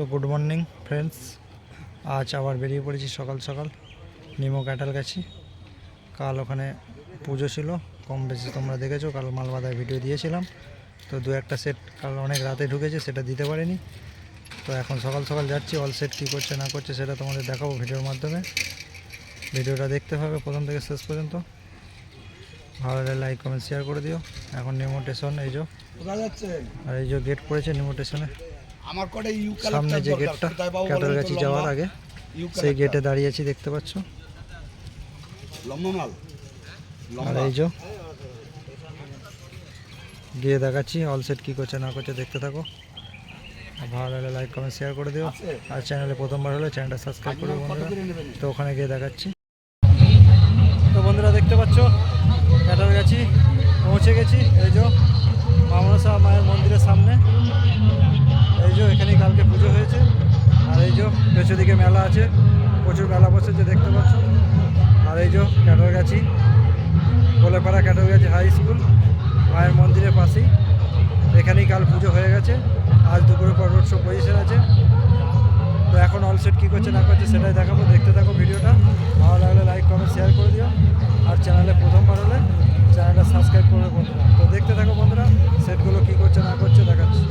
তো good morning friends আজ আবার বেরিয়ে পড়েছি সকাল সকাল। নিমো ক্যাটাল গেছি। কাল ওখানে পুজো ছিল। কম বেশি তোমরা দেখেছ কাল মালবাদায় ভিডিও দিয়েছিলাম। তো দু একটা সেট কাল অনেক রাতে ঢুকেছে সেটা দিতে পারিনি। তো এখন সকাল সকাল যাচ্ছি অল সেট কী করছে না করছে সেটা তোমাদের দেখাবো ভিডিওর মাধ্যমে। ভিডিওটা দেখতে হবে প্রথম থেকে শেষ পর্যন্ত। ভালো লাগলে লাইক কমেন্ট শেয়ার করে দিও। এখন নিমো স্টেশন এই যে। আর এই যে গেট পড়েছে নিমো স্টেশনে আমার কটা সামনে যে গেটটা ক্যাটালগাছি যাওয়ার আগে। সেই গেটে দাঁড়িয়ে আছি দেখতে পাচ্ছ? আর এই যে গিয়ে দেখাচ্ছি অল সেট কী করছে না করছে দেখতে থাকো। ভালো লাগলে লাইক কমেন্ট শেয়ার করে দিও? আর চ্যানেলে প্রথমবার হলে চ্যানেলটা সাবস্ক্রাইব করে বন্ধুরা। তো ওখানে গিয়ে দেখাচ্ছি। প্রচুর মেলা বসেছে দেখতে পাচ্ছ। আর এই যে ক্যাটাল গাছি কোলেপাড়া ক্যাটাল গাছি হাই স্কুল, মায়ের মন্দিরের পাশেই। এখানেই কাল পুজো হয়ে গেছে, আজ দুপুরে পর রোড শো পজিশন আছে। তো এখন অল সেট কী করছে, না করছে সেটাই দেখাবো, দেখতে থাকো ভিডিওটা। ভালো লাগলে লাইক কমেন্ট শেয়ার করে দিও। আর চ্যানেলে প্রথমবার হলে চ্যানেলটা সাবস্ক্রাইব করবে বন্ধুরা। তো দেখতে থাকো বন্ধুরা সেটগুলো কী করছে, না করছে দেখাচ্ছি।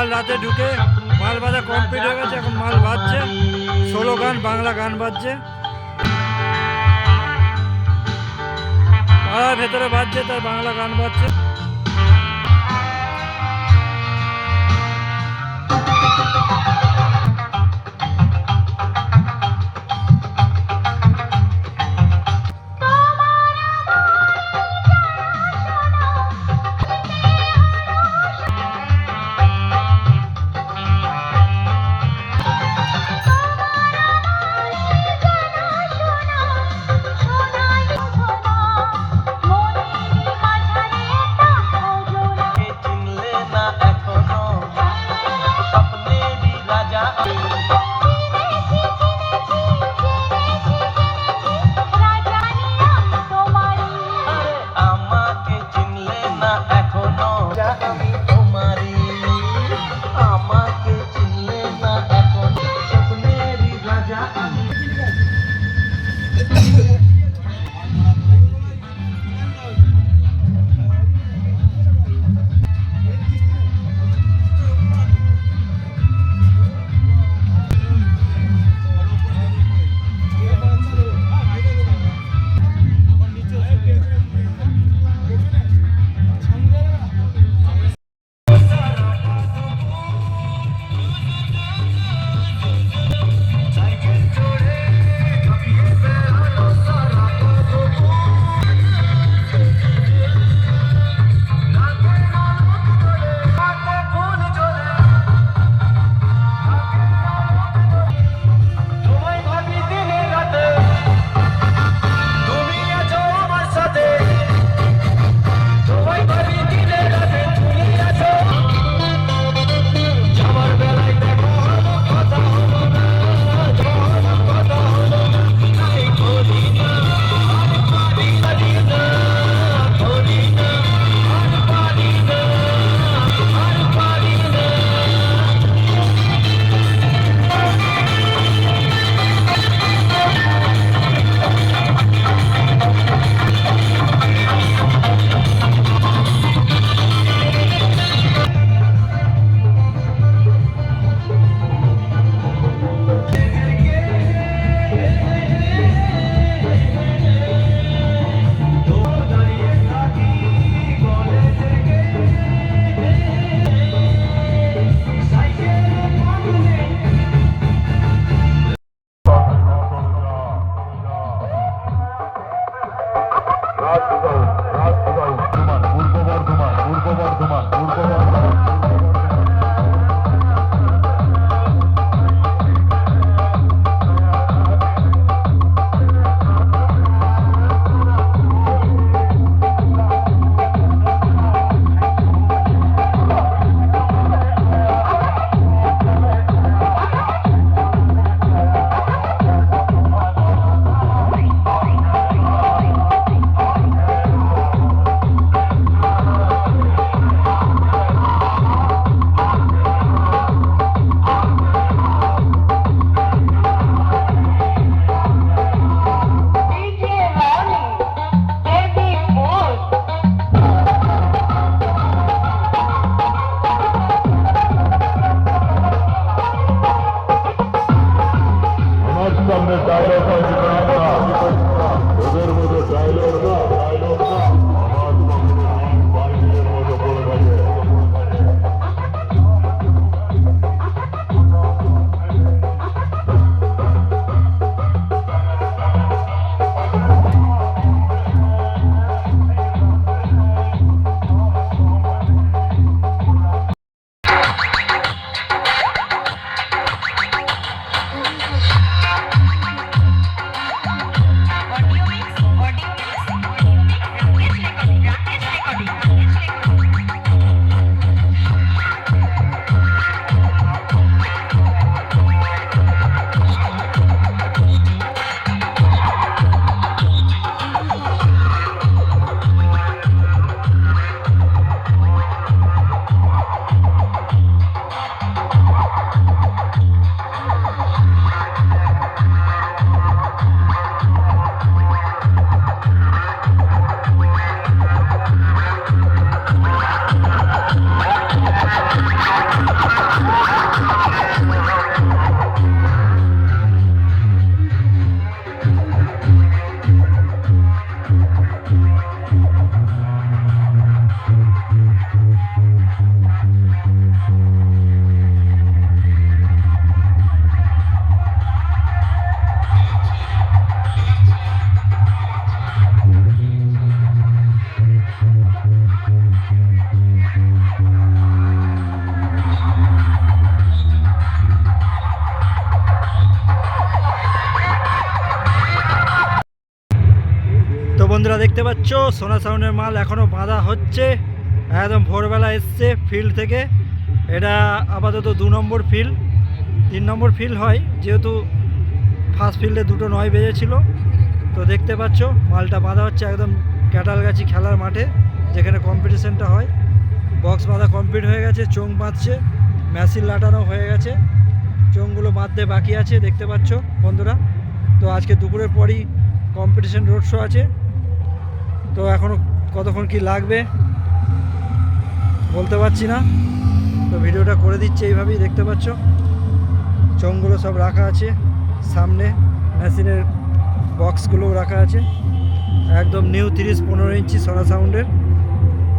কাল রাতে ঢুকে মাল বাজা কমপ্লিট হয়ে গেছে, এখন মাল বাজছে। ষোলো গান, বাংলা গান বাজছে। পাড়ার ভেতরে বাজছে, তার বাংলা গান বাজছে। দেখতে পাচ্ছ, সোনা সাউন্ডের মাল এখনও বাঁধা হচ্ছে। একদম ভোরবেলা এসছে ফিল্ড থেকে। এটা আপাতত দু নম্বর ফিল্ড তিন নম্বর ফিল্ড হয়, যেহেতু ফার্স্ট ফিল্ডে দুটো নয় বেজেছিল। তো দেখতে পাচ্ছ, মালটা বাঁধা হচ্ছে একদম ক্যাটালগাছি খেলার মাঠে, যেখানে কম্পিটিশনটা হয়। বক্স বাঁধা কমপ্লিট হয়ে গেছে চোং বাঁধছে মেশিন লাটানো হয়ে গেছে। চোঙগুলো বাঁধতে বাকি আছে, দেখতে পাচ্ছ বন্ধুরা। তো আজকে দুপুরের পরই কম্পিটিশন রোড শো আছে। তো এখনও কতক্ষণ কি লাগবে বলতে পারছি না। তো ভিডিওটা করে দিচ্ছে এইভাবেই, দেখতে পাচ্ছ? চোঙগুলো সব রাখা আছে। সামনে মেশিনের বক্সগুলোও রাখা আছে। একদম নিউ তিরিশ পনেরো ইঞ্চি সোনা সাউন্ডের।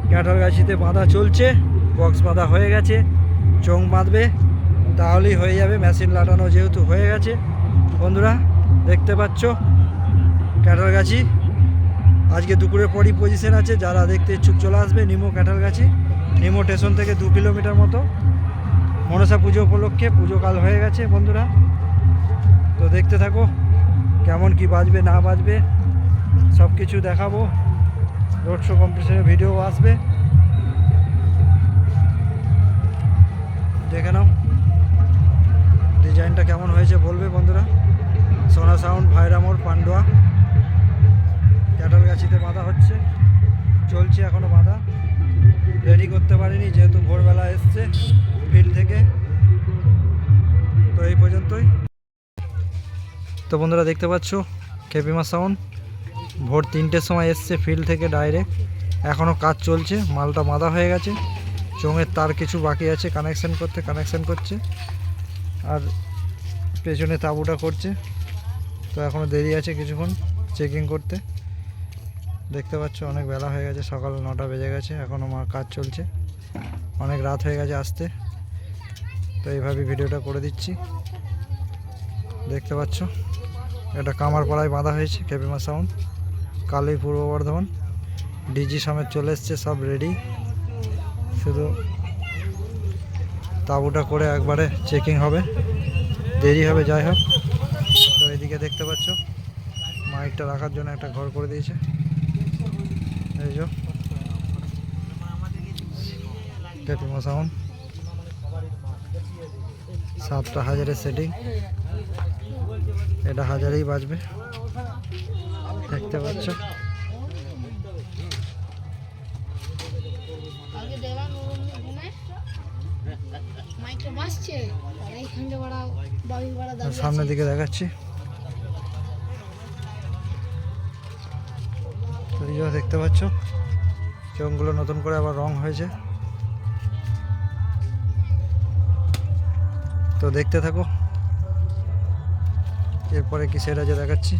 ক্যাটার গাছিতে বাঁধা চলছে। বক্স বাঁধা হয়ে গেছে। চোং বাঁধবে। তাহলেই হয়ে যাবে। মেশিন লাটানো যেহেতু হয়ে গেছে। বন্ধুরা, দেখতে পাচ্ছ? ক্যাটার গাছি আজকে দুপুরের পরই পজিশন আছে, যারা দেখতে ইচ্ছুক চলে আসবে নিমো ক্যাটালগাছি নিমো স্টেশন থেকে দু কিলোমিটার মতো। মনসা পুজো উপলক্ষে, পুজো কাল হয়ে গেছে বন্ধুরা। তো দেখতে থাকো, কেমন কি বাজবে, না বাজবে সব কিছু দেখাবো রোড শো কম্পিটিশনের ভিডিও আসবে। দেখে নাও ডিজাইনটা কেমন হয়েছে বলবে বন্ধুরা। সোনা সাউন্ড ভাইরামোর, পান্ডুয়া। ক্যাটাল গাছিতে বাঁধা হচ্ছে। চলছে এখনও বাঁধা। রেডি করতে পারিনি, যেহেতু ভোরবেলা এসছে ফিল্ড থেকে। তো এই পর্যন্তই। তো বন্ধুরা দেখতে পাচ্ছ কেপিমা সাউন্ড ভোর তিনটের সময় এসছে ফিল্ড থেকে ডাইরেক্ট এখনও কাজ চলছে, মালটা বাঁধা হয়ে গেছে। চোঙের তার কিছু বাকি আছে কানেকশন করতে কানেকশন করছে। আর পেছনে তাঁবুটা করছে। তো এখনও দেরি আছে কিছুক্ষণ চেকিং করতে। দেখতে পাচ্ছ, অনেক বেলা হয়ে গেছে, সকাল নটা বেজে গেছে এখনও আমার কাজ চলছে। অনেক রাত হয়ে গেছে আসতে। তো এইভাবে ভিডিওটা করে দিচ্ছি। দেখতে পাচ্ছ, এটা কামারপাড়ায় বাঁধা হয়েছে, কেপিমা সাউন্ড কালী পূর্ব বর্ধমান। ডিজি সমেত চলে এসছে, সব রেডি শুধু তাঁবুটা করে একবারে চেকিং হবে। দেরি হবে, যাই হোক। তো এদিকে দেখতে পাচ্ছ, মাইকটা রাখার জন্য একটা ঘর করে দিয়েছে। এই যে। সাতটা হাজারের সেটিং এটা হাজারেই বাজবে দেখতে পাচ্ছ? আগে দেখলাম ওরকম যে দেখতে পাচ্ছ। চোঙগুলো নতুন করে আবার রং হয়েছে। তো দেখতে থাকো। এরপরে কি সেটা যে দেখাচ্ছি।